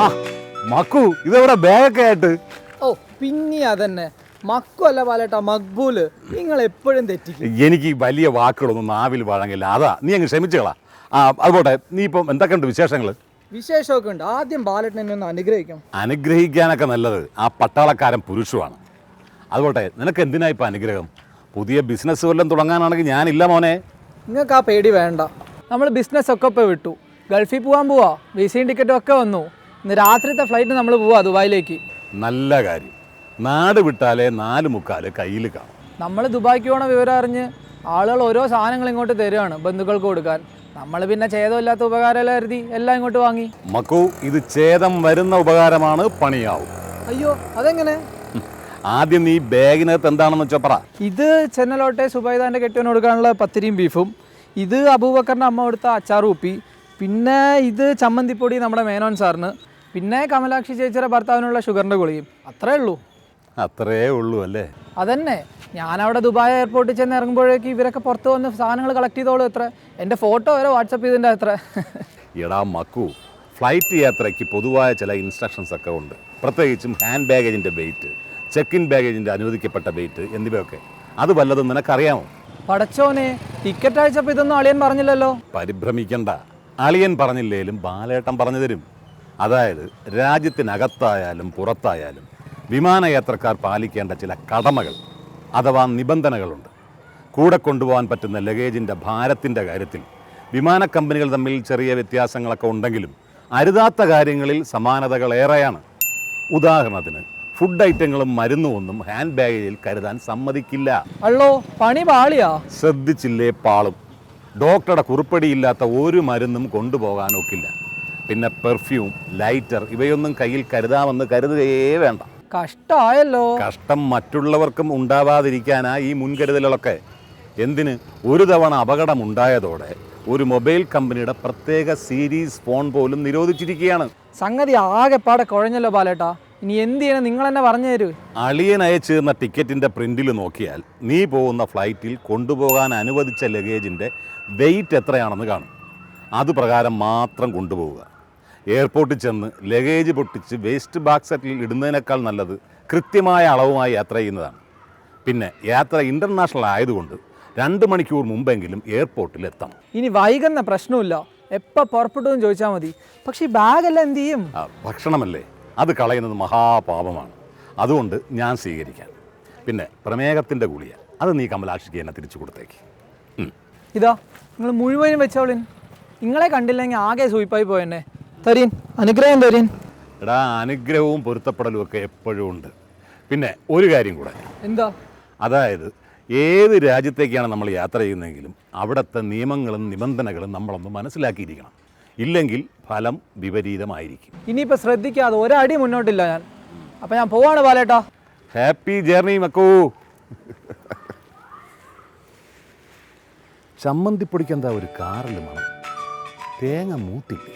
ആ മക്കു ഇതെവിടെ ബാഗൊക്കെ ആയിട്ട് ഓ പിന്നെ അതന്നെ. മക്കു അല്ല പാലേട്ടാ മക്ബൂൽ. നിങ്ങൾ എപ്പോഴും തെറ്റിക്കും. എനിക്ക് ഈ വലിയ വാക്കുകളൊന്നും നാവിൽ വഴങ്ങില്ല. അതാ നീ അങ്ങ് ക്ഷമിച്ചുകളാ ആ അതുപോട്ടെ നീ ഇപ്പം എന്തൊക്കെയുണ്ട് വിശേഷങ്ങൾ? വിശേഷമൊക്കെ ഉണ്ട്. ആദ്യം ബാലറ്റിനെ എന്നെ ഒന്ന് അനുഗ്രഹിക്കാം അനുഗ്രഹിക്കാനൊക്കെ നല്ലത് ആ പട്ടാളക്കാരൻ പുരുഷുമാണ് അതുപോട്ടെ നിനക്ക് എന്തിനാ ഇപ്പം അനുഗ്രഹം? പുതിയ ബിസിനസ് വല്ലതും തുടങ്ങാനാണെങ്കിൽ ഞാനില്ല മോനെ. നിങ്ങൾക്ക് ആ പേടി വേണ്ട. നമ്മൾ ബിസിനസ് ഒക്കെ ഇപ്പോൾ വിട്ടു. ഗൾഫിൽ പോകാൻ പോവാ. വിസയും ടിക്കറ്റും ഒക്കെ വന്നു. ഇന്ന് രാത്രിത്തെ ഫ്ലൈറ്റ് നമ്മൾ പോവാ ദുബായിലേക്ക്. നല്ല കാര്യം. നാട് വിട്ടാലേ നാല് മുക്കാൽ കയ്യിൽ കാണും. നമ്മൾ ദുബായിക്ക് പോണ വിവരം അറിഞ്ഞ് ആളുകൾ ഓരോ സാധനങ്ങൾ ഇങ്ങോട്ട് തരുവാണ് ബന്ധുക്കൾക്ക് കൊടുക്കാൻ. നമ്മൾ പിന്നെ ഛേദമില്ലാത്ത ഉപകാരമെല്ലാം കരുതി എല്ലാം ഇങ്ങോട്ട് വാങ്ങി. മക്കു ഇത് ഛേദം വരുന്ന ഉപകാരമാണ് പണിയാവും. അയ്യോ അതെങ്ങനെ? ആദ്യം നീ ബാഗിനകത്ത് എന്താണെന്ന് വെച്ചാൽ പറ. ഇത് ചെന്നലോട്ടെ സുബൈദാന്റെ കെട്ടിയവന് കൊടുക്കാനുള്ള പത്തിരിയും ബീഫും. ഇത് അബൂബക്കറിന്റെ അമ്മ കൊടുത്ത അച്ചാർ ഉപ്പി. പിന്നെ ഇത് ചമ്മന്തിപ്പൊടി നമ്മുടെ മേനോൻ സാറിന്. പിന്നെ കമലാക്ഷി ചേച്ചിയുടെ ഭർത്താവിനുള്ള ഷുഗറിന്റെ ഗുളിയും അത്രേ ഉള്ളൂ. അത്രേ ഉള്ളൂ അല്ലേ? അതന്നെ. ഞാൻ അവിടെ ദുബായ് എയർപോർട്ടിൽ ചെന്ന് ഇറങ്ങുമ്പോഴേക്ക് ഇവരൊക്കെ പുറത്ത് വന്ന് സാധനങ്ങൾ കളക്ട് ചെയ്തോളൂ എത്ര എന്റെ ഫോട്ടോ വരെ വാട്സപ്പ് ചെയ്തിന്റെ അത്ര. എടാ മക്കു ഫ്ലൈറ്റ് യാത്രയ്ക്ക് പൊതുവായ ചില ഇൻസ്ട്രക്ഷൻസ് ഒക്കെ ഉണ്ട്. പ്രത്യേകിച്ചും ഹാൻഡ് ബാഗേജിന്റെ വെയിറ്റ് ചെക്ക് ഇൻ ബാഗേജിന്റെ അനുവദിക്കപ്പെട്ട വെയിറ്റ് എന്നിവയൊക്കെ. അത് വല്ലതും നിനക്കറിയാമോ? പടച്ചോനെ ടിക്കറ്റ് അയച്ചപ്പോൾ ഇതൊന്നും അളിയൻ പറഞ്ഞില്ലല്ലോ. പരിഭ്രമിക്കണ്ട. അളിയൻ പറഞ്ഞില്ലേലും ബാലേട്ടൻ പറഞ്ഞു തരും. അതായത് രാജ്യത്തിനകത്തായാലും പുറത്തായാലും വിമാനയാത്രക്കാർ പാലിക്കേണ്ട ചില കടമകൾ അഥവാ നിബന്ധനകളുണ്ട്. കൂടെ കൊണ്ടുപോകാൻ പറ്റുന്ന ലഗേജിന്റെ ഭാരത്തിന്റെ കാര്യത്തിൽ വിമാന കമ്പനികൾ തമ്മിൽ ചെറിയ വ്യത്യാസങ്ങളൊക്കെ ഉണ്ടെങ്കിലും അരുതാത്ത കാര്യങ്ങളിൽ സമാനതകൾ ഏറെയാണ്. ഉദാഹരണത്തിന് ഫുഡ് ഐറ്റങ്ങളും മരുന്നും ഒന്നും ഹാൻഡ് ബാഗേജിൽ കരുതാൻ സമ്മതിക്കില്ല. അള്ളോ പണി പാളിയാ. ശ്രദ്ധിച്ചില്ലേ പാളും. ഡോക്ടറുടെ കുറിപ്പടിയില്ലാത്ത ഒരു മരുന്നും കൊണ്ടുപോകാൻ ഒക്കില്ല പിന്നെ പെർഫ്യൂം ലൈറ്റർ ഇവയൊന്നും കയ്യിൽ കരുതാമെന്ന് കരുതുകയേ വേണ്ട. കഷ്ടമായല്ലോ കഷ്ടം മറ്റുള്ളവർക്കും ഉണ്ടാവാതിരിക്കാനാ ഈ മുൻകരുതലുകളൊക്കെ. എന്തിന്? ഒരു തവണ അപകടം ഉണ്ടായതോടെ ഒരു മൊബൈൽ കമ്പനിയുടെ പ്രത്യേക സീരീസ് ഫോൺ പോലും നിരോധിച്ചിരിക്കുകയാണ്. സംഗതി ആകെപ്പാടെ കുഴഞ്ഞല്ലോ ബാലേട്ടാ. ഇനി എന്ത് ചെയ്യണം? നിങ്ങൾ തന്നെ പറഞ്ഞു തരൂ. അളിയൻ അയച്ചു തന്ന ടിക്കറ്റിന്റെ പ്രിന്റിൽ നോക്കിയാൽ നീ പോകുന്ന ഫ്ലൈറ്റിൽ കൊണ്ടുപോകാൻ അനുവദിച്ച ലഗേജിന്റെ വെയിറ്റ് എത്രയാണെന്ന് കാണും. അത് പ്രകാരം മാത്രം കൊണ്ടുപോവുക. എയർപോർട്ടിൽ ചെന്ന് ലഗേജ് പൊട്ടിച്ച് വേസ്റ്റ് ബാസ്ക്കറ്റിൽ ഇടുന്നതിനേക്കാൾ നല്ലത് കൃത്യമായ അളവുമായി യാത്ര ചെയ്യുന്നതാണ്. പിന്നെ യാത്ര ഇന്റർനാഷണൽ ആയതുകൊണ്ട് രണ്ട് മണിക്കൂർ മുമ്പെങ്കിലും എയർപോർട്ടിൽ എത്തണം. ഇനി വൈകുന്ന പ്രശ്നമില്ല എപ്പോൾ പുറപ്പെട്ടു എന്ന് ചോദിച്ചാൽ മതി. പക്ഷേ ഈ ബാഗെല്ലാം എന്ത് ചെയ്യും? ഭക്ഷണമല്ലേ? അത് കളയുന്നത് മഹാപാപമാണ്. അതുകൊണ്ട് ഞാൻ സ്വീകരിക്കാം. പിന്നെ പ്രമേഹത്തിന്റെ ഗുളിയ അത് നീ കമലാക്ഷിക്ക് എന്നെ തിരിച്ചു കൊടുത്തേക്ക്. ഇതാ നിങ്ങൾ മുഴുവനും വെച്ചോളിൻ നിങ്ങളെ കണ്ടില്ലെങ്കിൽ ആകെ സൂയിപ്പായി പോയെന്നെ. തരീൻ അനുഗ്രഹം തരീൻ. എടാ അനുഗ്രഹവും പൊരുത്തപ്പെടലും ഒക്കെ എപ്പോഴും ഉണ്ട്. പിന്നെ ഒരു കാര്യം കൂടെ. എന്താ? അതായത് ഏത് രാജ്യത്തേക്കാണ് നമ്മൾ യാത്ര ചെയ്യുന്നതെങ്കിലും അവിടുത്തെ നിയമങ്ങളും നിബന്ധനകളും നമ്മളൊന്ന് മനസ്സിലാക്കിയിരിക്കണം. ഇല്ലെങ്കിൽ ഫലം വിപരീതമായിരിക്കും. ഇനിയിപ്പോൾ ശ്രദ്ധിക്കാതെ ഒരടി മുന്നോട്ടില്ല ഞാൻ. അപ്പം ഞാൻ പോവാണ് പാലേട്ടാ ഹാപ്പി ജേർണി മക്കൂ. ചമ്മന്തിപ്പൊടിക്ക് എന്താ ഒരു കാറിൽ മണം? തേങ്ങ മൂത്തില്ലേ?